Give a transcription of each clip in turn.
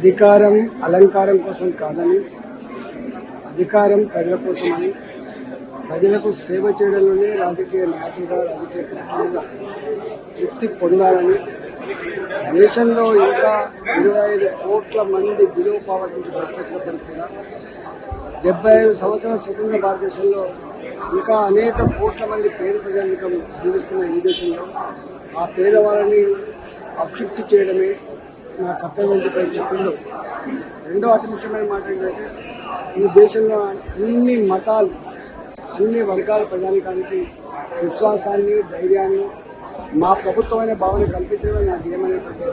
అధికారం అలంకారం కోసం కాదని అధికారం ప్రజల కోసమని ప్రజలకు సేవ చేయడంలోనే రాజకీయ నాయకులుగా రాజకీయ ప్రతినిధులుగా తృప్తి పొందాలని దేశంలో ఇంకా ఇరవై ఐదు కోట్ల మంది బిలో పావర్టీ బ్రతికినప్పటికీ కూడా డెబ్బై ఐదు సంవత్సరాల స్వతంత్ర భారతదేశంలో ఇంకా అనేక కోట్ల మంది పేద ప్రజలు జీవిస్తున్న ఈ దేశంలో ఆ పేదవాళ్ళని అభివృద్ధి చేయడమే నా కర్తవ్యంపై చెప్పిండు. రెండో అతి ముఖ్యమైన మాట ఏంటంటే ఈ దేశంలో అన్ని మతాలు అన్ని వర్గాల ప్రజానికానికి విశ్వాసాన్ని ధైర్యాన్ని మా ప్రభుత్వమైన భావన కల్పించడం నాకు ఏమనేటువంటి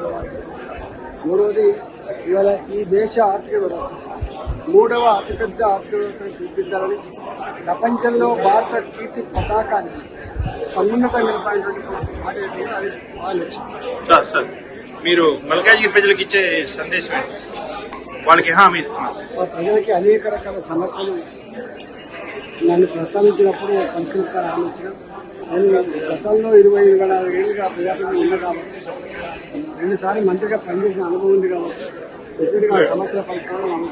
మూడవది ఇవాళ ఈ దేశ ఆర్థిక వ్యవస్థ. మూడవ అతిపెద్ద ఆర్థిక వ్యవస్థను తీర్చిదిద్దాలని ప్రపంచంలో భారత కీర్తి పతాకాన్ని సమున్నత నిలబడినటువంటి మాట ఏంటంటే అది వాళ్ళ లక్ష్యం సార్ సార్ మీరు మల్కాజ్గిరి ప్రజలకు ఇచ్చే సందేశం వాళ్ళకి హామీ ఇస్తున్నారు? మా ప్రజలకి అనేక రకాల సమస్యలు నన్ను ప్రస్తావించినప్పుడు పరిష్కరిస్తారని ఆలోచన. నేను గతంలో ఇరవై ఇరవై నాలుగు ఏళ్ళుగా ప్రజాప్రతినిధి ఉన్నా కాబట్టి రెండుసార్లు మంత్రిగా పనిచేసిన అనుభవం ఉంది కాబట్టి సమస్యల పరిష్కారం